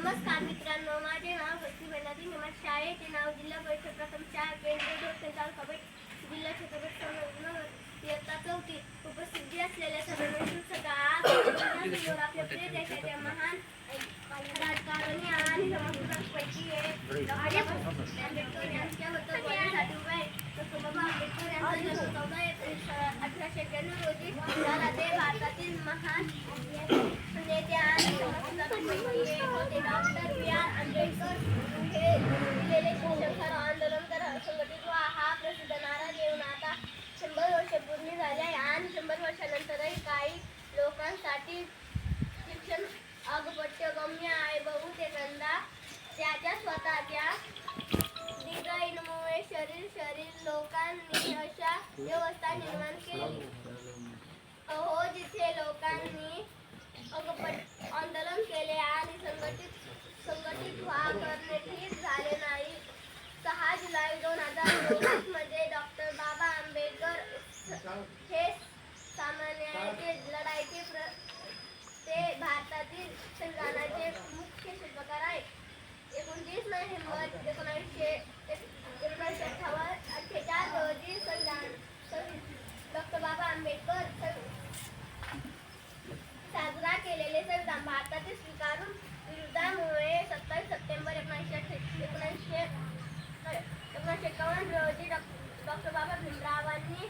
नमस्कार मित्रांनो, माझे नाव बेनादी निमाड शाळेचे नाव जिल्हा परिषद प्रथम केंद्र दोन तालुका पेठ जिल्हा छत्रपती संभाजीनगर. इयत्ता चौथी, उपस्थिती असलेल्या सर्वांना आपल्या प्रिय देशाच्या महान राजकारणी आणि समाजपैकी अठराशे रोजी भारतातील महान पट्टगम्य आहे. आहे एकंदा त्याच्या स्वतःच्या डिझाईनमुळे शरीर शरीर लोकांनी अशा व्यवस्था निर्माण केली. अहो जिथे लोकांनी अगपट आंदोलन केले आणि संघटित संघटित व्हा करणे ठीक झाले नाही. सहा जुलै दोन हजार चोवीसमध्ये डॉक्टर बाबा आंबेडकर हे सामान्याचे संविधानाचे मुख्य शिल्पकार आहेत एकोणतीस नोव्हेंबर एकोणीसशे एकोणीसशे अठ्ठावन्न अठ्ठेचाळ रोजी संविधान डॉक्टर बाबा आंबेडकर साजरा केलेले संविधान भारतातील स्वीकारून विरोधामुळे सत्तावीस सप्टेंबर एकोणीसशे अठ्ठे- एकोणीसशे एकोणीसशे एकावन्न रोजी डॉक्टर बाबा भीमरावांनी